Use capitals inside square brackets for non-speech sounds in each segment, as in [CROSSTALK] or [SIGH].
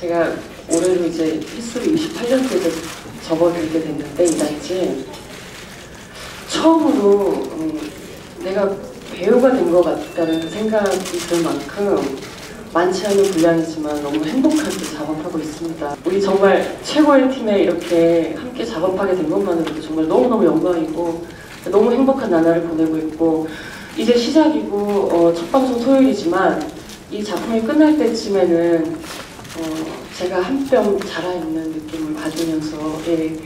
제가 올해로 이제 휘수로 28년째를 접어들게 됐는데 이 달째 처음으로 음, 내가 배우가 된 것 같다는 생각이 들 만큼 많지 않은 분량이지만 너무 행복하게 작업하고 있습니다. 우리 정말 최고의 팀에 이렇게 함께 작업하게 된 것만으로도 정말 너무너무 영광이고 너무 행복한 나날을 보내고 있고 이제 시작이고 어, 첫 방송 토요일이지만 이 작품이 끝날 때쯤에는 어, 제가 한 뼘 자라있는 느낌을 받으면서 예,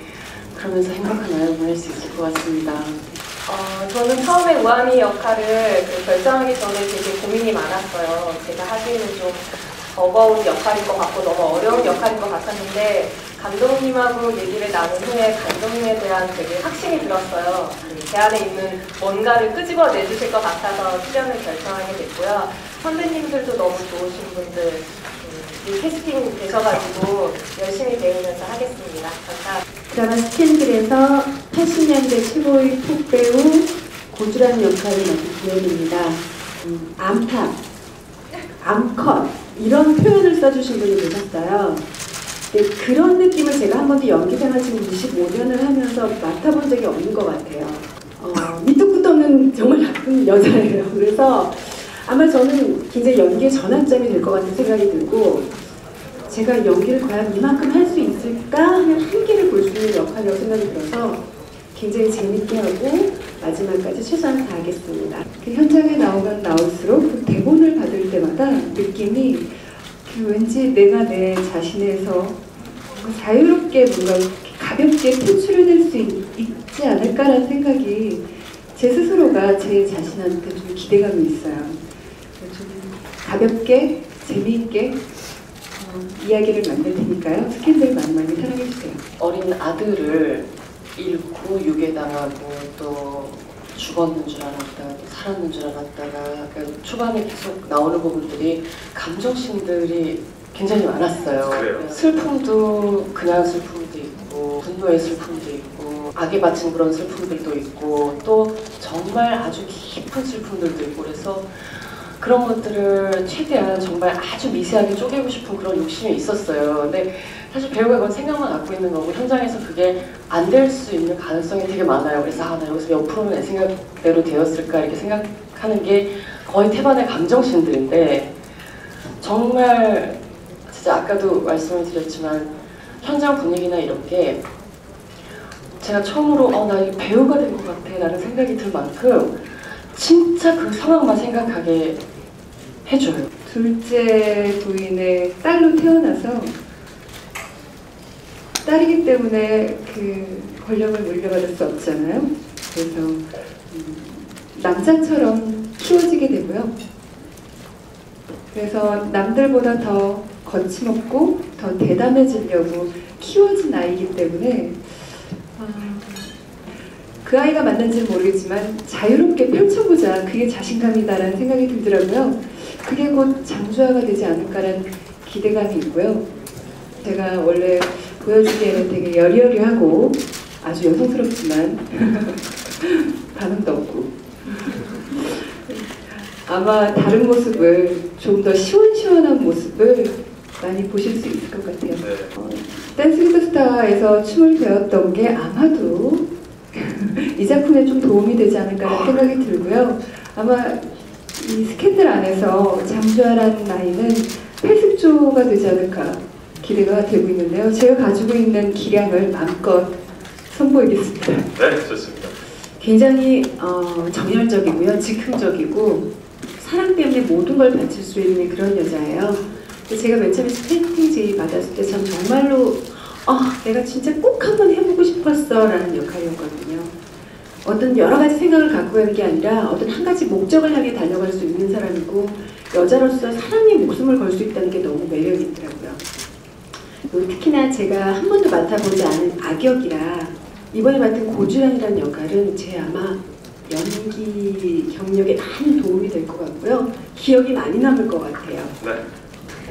그러면서 행복한 나날을 보낼 수 있을 것 같습니다. 어, 저는 처음에 우아미 역할을 그 결정하기 전에 되게 고민이 많았어요. 제가 하기에는 좀 버거운 역할인 것 같고 너무 어려운 역할인 것 같았는데 감독님하고 얘기를 나눈 후에 감독님에 대한 되게 확신이 들었어요. 그제 안에 있는 뭔가를 끄집어 내주실 것 같아서 출연을 결정하게 됐고요. 선배님들도 너무 좋으신 분들 캐스팅 되셔가지고 열심히 배우면서 하겠습니다. 감사합니다. 드라마 스캔들에서 80년대 최고의 톡배우 고주란 역할을 맡은 기현입니다. 음, 암탑, 암컷 이런 표현을 써주신 분이 계셨어요. 근데 그런 느낌을 제가 한 번도 연기 생활 지금 25년을 하면서 맡아본 적이 없는 것 같아요. 어, 밑도 끝도 없는 정말 나쁜 여자예요. 그래서 아마 저는 굉장히 연기의 전환점이 될 것 같은 생각이 들고 제가 연기를 과연 이만큼 할 수 있을까 하는 한계를 볼 수 있는 역할이라고 생각이 들어서 굉장히 재밌게 하고 마지막까지 최선을 다하겠습니다. 그 현장에 나오면 나올수록 그 대본을 받을 때마다 느낌이 그 왠지 내가 내 자신에서 자유롭게 뭔가 가볍게 표출해낼 수 있, 있지 않을까라는 생각이 제 스스로가 제 자신한테 좀 기대감이 있어요. 좀 가볍게 재미있게 어, 이야기를 만들 테니까요. 스캔들 많이 많이 사랑해 주세요. 어린 아들을 잃고 유괴당하고 또 죽었는 줄 알았다가 또 살았는 줄 알았다가 그러니까 초반에 계속 나오는 부분들이 감정신들이 굉장히 많았어요. 그래요? 슬픔도 그냥 슬픔도 있고 분노의 슬픔도 있고 악에 바친 그런 슬픔들도 있고 또 정말 아주 깊은 슬픔들도 있고 그래서 그런 것들을 최대한 정말 아주 미세하게 쪼개고 싶은 그런 욕심이 있었어요. 근데 사실 배우가 그건 생각만 갖고 있는 거고 현장에서 그게 안 될 수 있는 가능성이 되게 많아요. 그래서 아, 나 여기서 몇 프로는 내 생각대로 되었을까 이렇게 생각하는 게 거의 태반의 감정신들인데 정말 진짜 아까도 말씀을 드렸지만 현장 분위기나 이런 게 제가 처음으로 어, 나 배우가 된 것 같아 라는 생각이 들 만큼 진짜 그 상황만 생각하게 해줘요. 둘째 부인의 딸로 태어나서 딸이기 때문에 그 권력을 물려받을 수 없잖아요. 그래서 음, 남자처럼 키워지게 되고요. 그래서 남들보다 더 거침없고 더 대담해지려고 키워진 아이이기 때문에 아, 그 아이가 맞는지는 모르겠지만 자유롭게 펼쳐보자 그게 자신감이다라는 생각이 들더라고요. 그게 곧 장주아가 되지 않을까라는 기대감이 있고요. 제가 원래 보여주기에는 되게 여리여리하고 아주 여성스럽지만 [LAUGHS] 반응도 없고 아마 다른 모습을 좀 더 시원시원한 모습을 많이 보실 수 있을 것 같아요. 네. 어, 댄스 위드 스타에서 춤을 배웠던 게 아마도 [LAUGHS] 이 작품에 좀 도움이 되지 않을까라는 생각이 들고요. 아마 이 스캔들 안에서 장주아라는 나이는 80조가 되지 않을까 기대가 되고 있는데요. 제가 가지고 있는 기량을 마음껏 선보이겠습니다. 네, 좋습니다. 굉장히 어, 정열적이고요, 즉흥적이고 사랑 때문에 모든 걸 바칠 수 있는 그런 여자예요. 제가 맨 처음에 스태팅 제의 받았을 때 참 정말로 아 내가 진짜 꼭 한번 해보고 싶었어 라는 역할이었거든요. 어떤 여러 가지 생각을 갖고 가는 게 아니라 어떤 한 가지 목적을 향해 달려갈 수 있는 사람이고 여자로서 사랑의 목숨을 걸 수 있다는 게 너무 매력이 있더라고요. 그리고 특히나 제가 한 번도 맡아보지 않은 악역이라 이번에 맡은 고주란이라는 역할은 제 아마 연기 경력에 많은 도움이 될 것 같고요. 기억이 많이 남을 것 같아요. 네.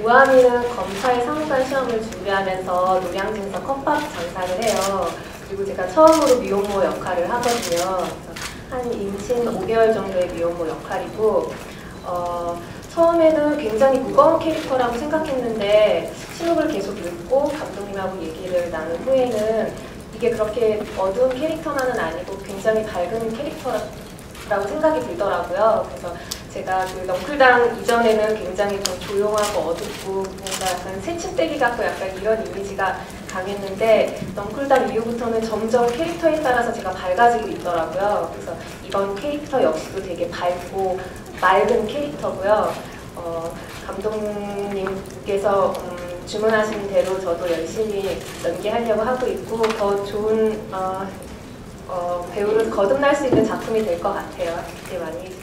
우아미는 검찰 상무관 시험을 준비하면서 노량진에서 컵밥 장사를 해요. 그리고 제가 처음으로 미혼모 역할을 하거든요. 한 임신 5개월 정도의 미혼모 역할이고 어, 처음에는 굉장히 무거운 캐릭터라고 생각했는데 신곡을 계속 읽고 감독님하고 얘기를 나눈 후에는 이게 그렇게 어두운 캐릭터만은 아니고 굉장히 밝은 캐릭터라고 생각이 들더라고요. 그래서 제가 그 넝쿨당 이전에는 굉장히 좀 조용하고 어둡고 뭔가 약간 새침대기 같고 약간 이런 이미지가 강했는데 넝쿨당 이후부터는 점점 캐릭터에 따라서 제가 밝아지고 있더라고요. 그래서 이번 캐릭터 역시도 되게 밝고 맑은 캐릭터고요. 어, 감독님께서 음, 주문하신 대로 저도 열심히 연기하려고 하고 있고 더 좋은 어, 어, 배우를 거듭날 수 있는 작품이 될 것 같아요. 기대 많이.